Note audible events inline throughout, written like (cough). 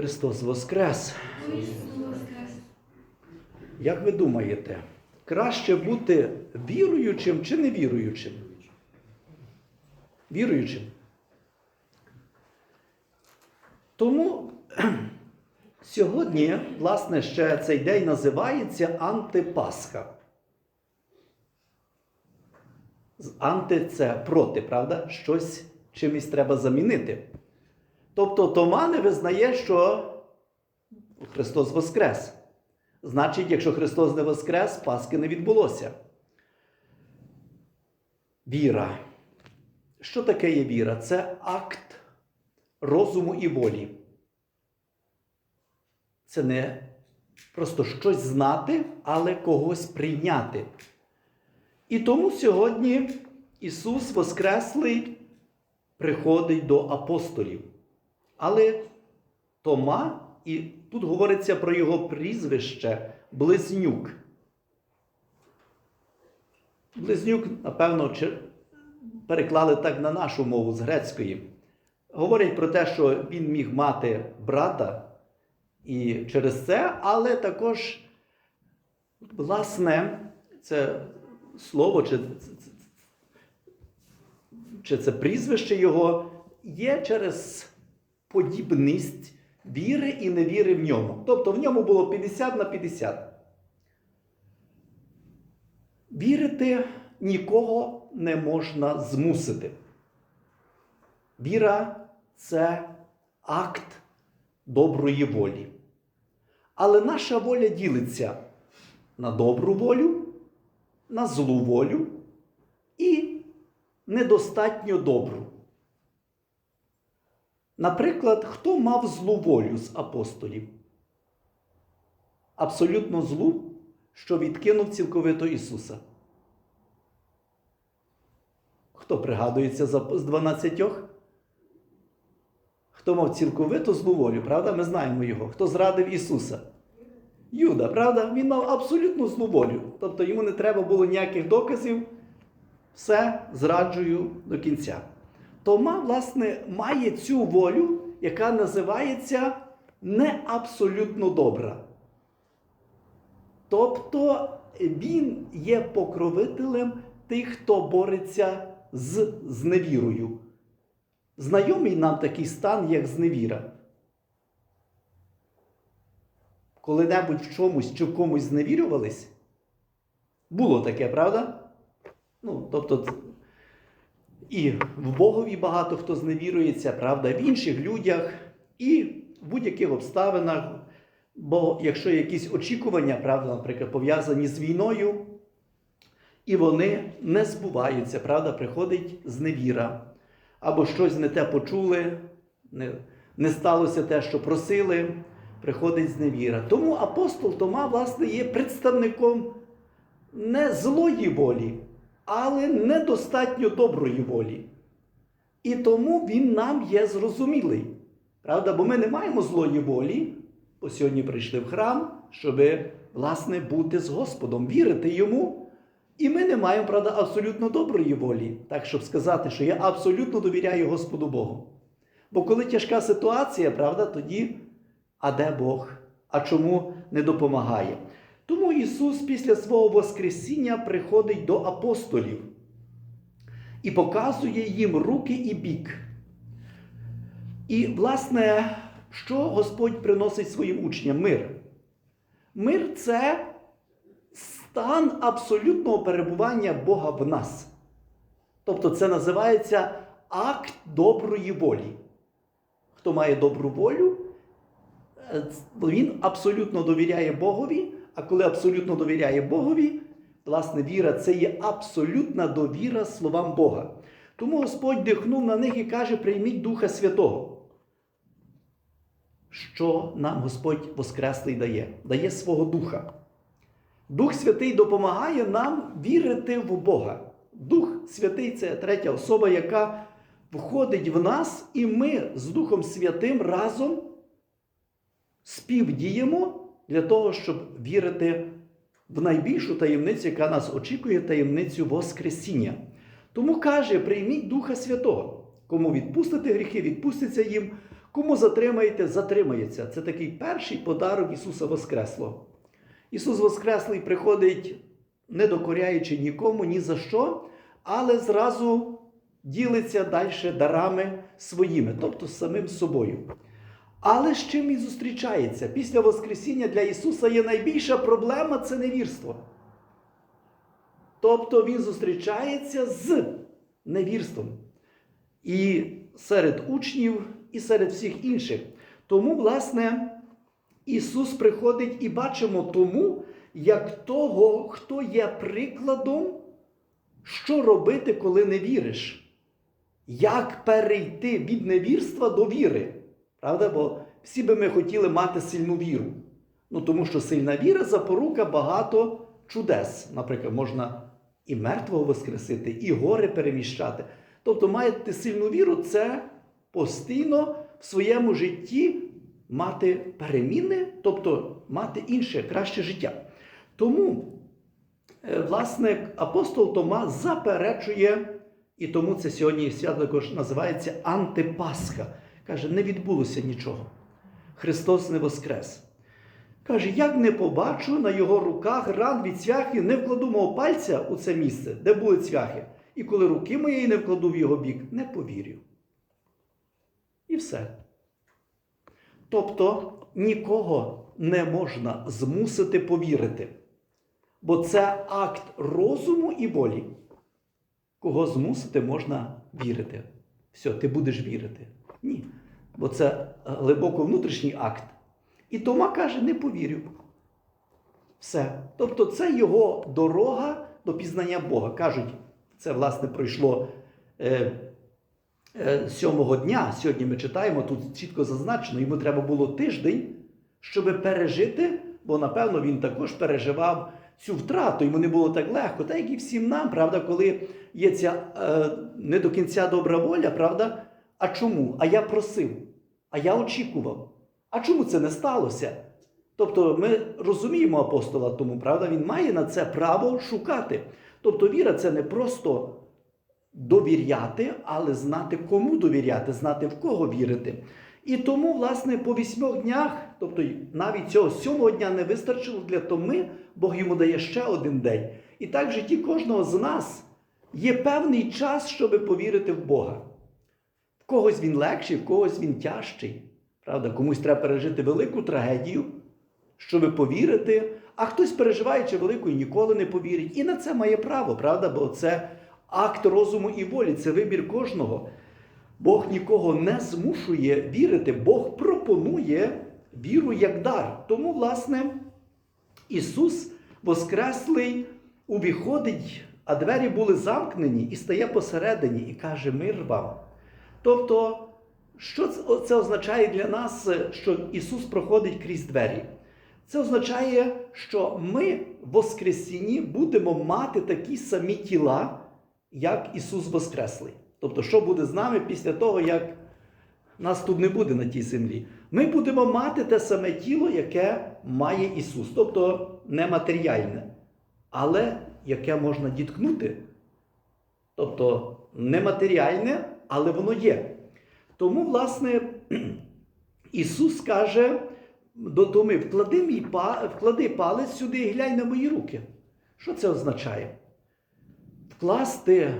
Христос Воскрес! Як ви думаєте, краще бути віруючим чи невіруючим? Віруючим. Тому (clears throat) сьогодні, власне, ще цей день називається Антипасха. Анти це проти, правда? Щось чимось треба замінити. Тобто Тома не визнає, що Христос Воскрес. Значить, якщо Христос не Воскрес, Пасхи не відбулося. Віра. Що таке є віра? Це акт розуму і волі. Це не просто щось знати, але когось прийняти. І тому сьогодні Ісус Воскреслий приходить до апостолів. Але Тома, і тут говориться про його прізвище Близнюк. Близнюк, напевно, переклали так на нашу мову з грецької. Говорять про те, що він міг мати брата і через це, але також, власне, це слово чи, чи це прізвище його є через подібність віри і невіри в ньому. Тобто в ньому було 50 на 50. Вірити нікого не можна змусити. Віра це акт доброї волі. Але наша воля ділиться на добру волю, на злу волю і недостатньо добру. Наприклад, хто мав злу волю з апостолів? Абсолютно злу, що відкинув цілковито Ісуса. Хто пригадується з 12? Хто мав цілковиту злу волю, правда? Ми знаємо його. Хто зрадив Ісуса? Юда, правда? Він мав абсолютну злу волю. Тобто йому не треба було ніяких доказів. Все зраджую до кінця. Тома, власне, має цю волю, яка називається не абсолютно добра. Тобто він є покровителем тих, хто бореться з зневірою. Знайомий нам такий стан, як зневіра. Коли-небудь в чомусь чи в комусь зневірювались? Було таке, правда? Ну, тобто, і в Богові багато хто зневірується, правда, в інших людях, і в будь-яких обставинах. Бо якщо якісь очікування, правда, наприклад, пов'язані з війною, і вони не збуваються, правда, приходить зневіра. Або щось не те почули, не, не сталося те, що просили, приходить зневіра. Тому апостол Тома, власне, є представником не злої волі, але недостатньо доброї волі. І тому він нам є зрозумілий. Правда, бо ми не маємо злої волі, бо сьогодні прийшли в храм, щоб, власне, бути з Господом, вірити йому. І ми не маємо, правда, абсолютно доброї волі, так щоб сказати, що я абсолютно довіряю Господу Богу. Бо коли тяжка ситуація, правда, тоді, а де Бог? А чому не допомагає? Тому Ісус після свого Воскресіння приходить до апостолів і показує їм руки і бік. І, власне, що Господь приносить своїм учням? Мир. Мир це стан абсолютного перебування Бога в нас. Тобто це називається акт доброї волі. Хто має добру волю, е, він абсолютно довіряє Богові, а коли абсолютно довіряє Богові, власне, віра це є абсолютна довіра словам Бога. Тому Господь дихнув на них і каже: прийміть Духа Святого. Що нам Господь Воскреслий дає? Дає свого Духа. Дух Святий допомагає нам вірити в Бога. Дух Святий це третя особа, яка входить в нас, і ми з Духом Святим разом співдіємо для того, щоб вірити в найбільшу таємницю, яка нас очікує, таємницю Воскресіння. Тому каже: прийміть Духа Святого. Кому відпустите гріхи, відпуститься їм, Кому затримаєте, затримається. Це такий перший подарок Ісуса Воскреслого. Ісус Воскреслий приходить, не докоряючи нікому ні за що, але зразу ділиться далі дарами своїми, тобто самим собою. Але з чим він зустрічається? Після Воскресіння для Ісуса є найбільша проблема це невірство. Тобто Він зустрічається з невірством. І серед учнів, і серед всіх інших. Тому, власне, Ісус приходить і бачимо тому, як того, хто є прикладом, що робити, коли не віриш. Як перейти від невірства до віри. Правда? Бо всі би ми хотіли мати сильну віру. Ну, тому що сильна віра запорука багато чудес. Наприклад, можна і мертвого воскресити, і гори переміщати. Тобто, маєте сильну віру, це постійно в своєму житті мати переміни, тобто мати інше, краще життя. Тому, е, власне, апостол Тома заперечує, і тому це сьогодні свято також називається Антипасха. Каже, не відбулося нічого. Христос не воскрес. Каже, як не побачу на його руках ран від цвяхи, не вкладу мого пальця у це місце, де були цвяхи. І коли руки моєї не вкладу в його бік, не повірю. І все. Тобто нікого не можна змусити повірити. Бо це акт розуму і волі. Кого змусити можна вірити. Все, ти будеш вірити. Ні. Бо це глибоко внутрішній акт. І Тома каже: не повірю. Все. Тобто, це його дорога до пізнання Бога. Кажуть, це, власне, пройшло е, е, сьомого дня. Сьогодні ми читаємо, тут чітко зазначено, йому треба було тиждень, щоб пережити, бо, напевно, він також переживав цю втрату. Йому не було так легко, так як і всім нам, правда, коли є ця е, не до кінця добра воля, правда? А чому? А я просив, а я очікував. А чому це не сталося? Тобто ми розуміємо апостола тому, правда, він має на це право шукати. Тобто віра це не просто довіряти, але знати, кому довіряти, знати в кого вірити. І тому, власне, по вісьмох днях, тобто навіть цього сьомого дня не вистачило для Томи, Бог йому дає ще один день. І так в житті кожного з нас є певний час, щоб повірити в Бога. Когось він легший, в когось він тяжчий. Правда, комусь треба пережити велику трагедію, щоб повірити, а хтось, переживаючи велику, і ніколи не повірить. І на це має право, правда? Бо це акт розуму і волі, це вибір кожного. Бог нікого не змушує вірити, Бог пропонує віру як дар. Тому, власне, Ісус Воскреслий увіходить, а двері були замкнені і стає посередині і каже: Мир вам. Тобто, що це означає для нас, що Ісус проходить крізь двері? Це означає, що ми Воскресінні будемо мати такі самі тіла, як Ісус Воскреслий. Тобто, що буде з нами після того, як нас тут не буде на тій землі? Ми будемо мати те саме тіло, яке має Ісус, тобто нематеріальне, але яке можна діткнути. Тобто нематеріальне, але воно є. Тому, власне, (clears throat) Ісус каже до Томи, вклади, мій, вклади палець сюди і глянь на мої руки. Що це означає? Вкласти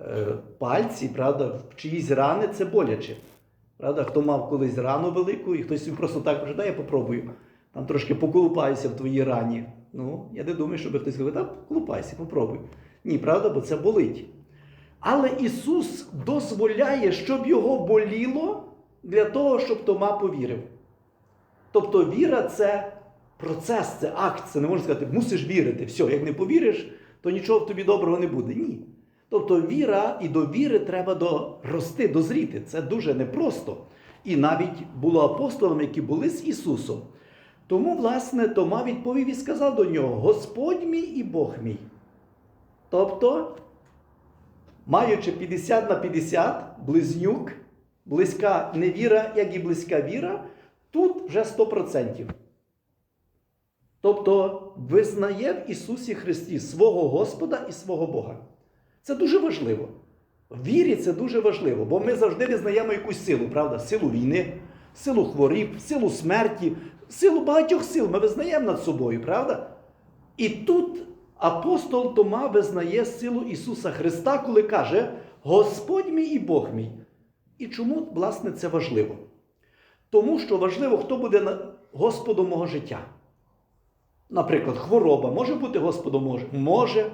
е, пальці, правда, в чиїсь рани це боляче. Правда, Хто мав колись рану велику, і хтось просто так каже, дай я попробую. Там трошки поколупаюся в твоїй рані. Ну, я не думаю, щоб хтось сказав, так, колупайся, попробуй. Ні, правда, бо це болить. Але Ісус дозволяє, щоб його боліло для того, щоб Тома повірив. Тобто віра це процес, це акт, це не можна сказати, мусиш вірити. Все, як не повіриш, то нічого в тобі доброго не буде. Ні. Тобто віра і до віри треба дорости, дозріти. Це дуже непросто. І навіть було апостолам, які були з Ісусом. Тому, власне, Тома відповів і сказав до нього: Господь мій і Бог мій. Тобто, маючи 50 на 50, близнюк, близька невіра, як і близька віра, тут вже 100%. Тобто визнає в Ісусі Христі свого Господа і свого Бога. Це дуже важливо. В вірі це дуже важливо, бо ми завжди визнаємо якусь силу, правда? Силу війни, силу хворіб, силу смерті, силу багатьох сил ми визнаємо над собою, правда? І тут апостол Тома визнає силу Ісуса Христа, коли каже: Господь мій і Бог мій. І чому, власне, це важливо? Тому що важливо, хто буде Господом мого життя. Наприклад, хвороба може бути Господом може? Може.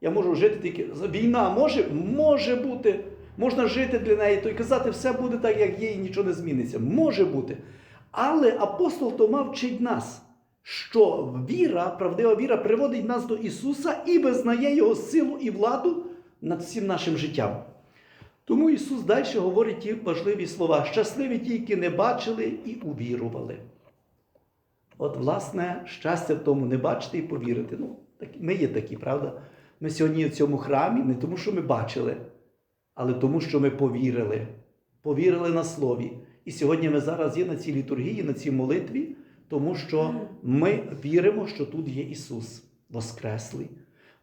Я можу жити тільки. Війна може? Може бути. Можна жити для неї, то й казати, все буде так, як є, і нічого не зміниться. Може бути. Але апостол Тома вчить нас, що віра, правдива віра, приводить нас до Ісуса і визнає Його силу і владу над всім нашим життям. Тому Ісус далі говорить ті важливі слова: щасливі ті, які не бачили і увірували. От, власне, щастя в тому не бачити і повірити. Ну, ми є такі, правда? Ми сьогодні в цьому храмі не тому, що ми бачили, але тому, що ми повірили. Повірили на слові. І сьогодні ми зараз є на цій літургії, на цій молитві, тому що ми віримо, що тут є Ісус Воскреслий,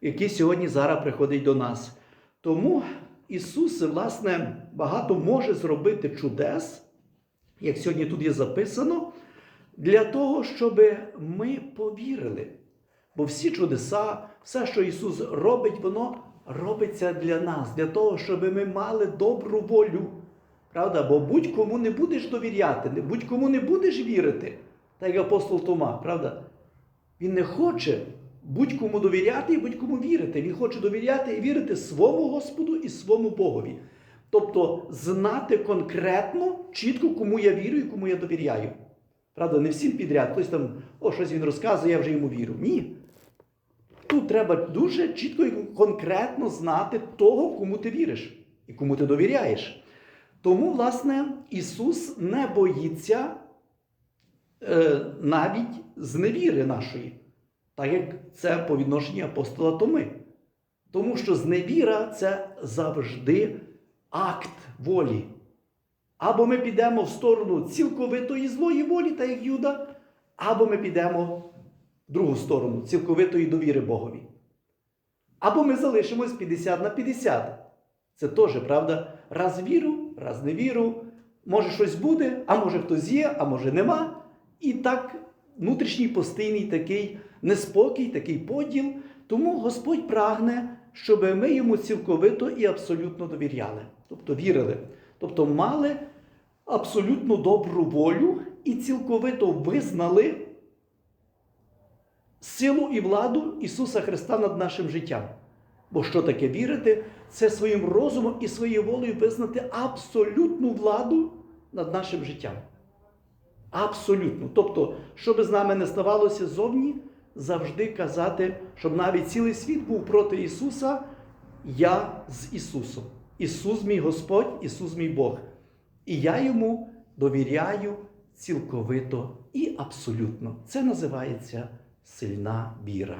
який сьогодні зараз приходить до нас. Тому Ісус, власне, багато може зробити чудес, як сьогодні тут є записано, для того, щоб ми повірили. Бо всі чудеса, все, що Ісус робить, воно робиться для нас, для того, щоб ми мали добру волю. Правда? Бо будь-кому не будеш довіряти, будь-кому не будеш вірити, так як апостол Тома, правда? Він не хоче будь-кому довіряти і будь-кому вірити. Він хоче довіряти і вірити своєму Господу і своєму Богові. Тобто знати конкретно, чітко, кому я вірю і кому я довіряю. Правда, не всім підряд. Хтось там, о, щось він розказує, я вже йому вірю. Ні. Тут треба дуже чітко і конкретно знати того, кому ти віриш і кому ти довіряєш. Тому, власне, Ісус не боїться е, навіть зневіри нашої, так як це по відношенню апостола Томи. Тому що зневіра це завжди акт волі. Або ми підемо в сторону цілковитої злої волі, так як Юда, або ми підемо в другу сторону цілковитої довіри Богові. Або ми залишимось 50 на 50. Це теж, правда, раз віру, раз не віру. Може щось буде, а може хтось є, а може нема. І так внутрішній постійний такий неспокій, такий поділ. Тому Господь прагне, щоб ми йому цілковито і абсолютно довіряли, тобто вірили, тобто мали абсолютно добру волю і цілковито визнали силу і владу Ісуса Христа над нашим життям. Бо що таке вірити? Це своїм розумом і своєю волею визнати абсолютну владу над нашим життям. Абсолютно. Тобто, що би з нами не ставалося зовні, завжди казати, щоб навіть цілий світ був проти Ісуса, я з Ісусом. Ісус мій Господь, Ісус мій Бог. І я йому довіряю цілковито і абсолютно. Це називається сильна віра.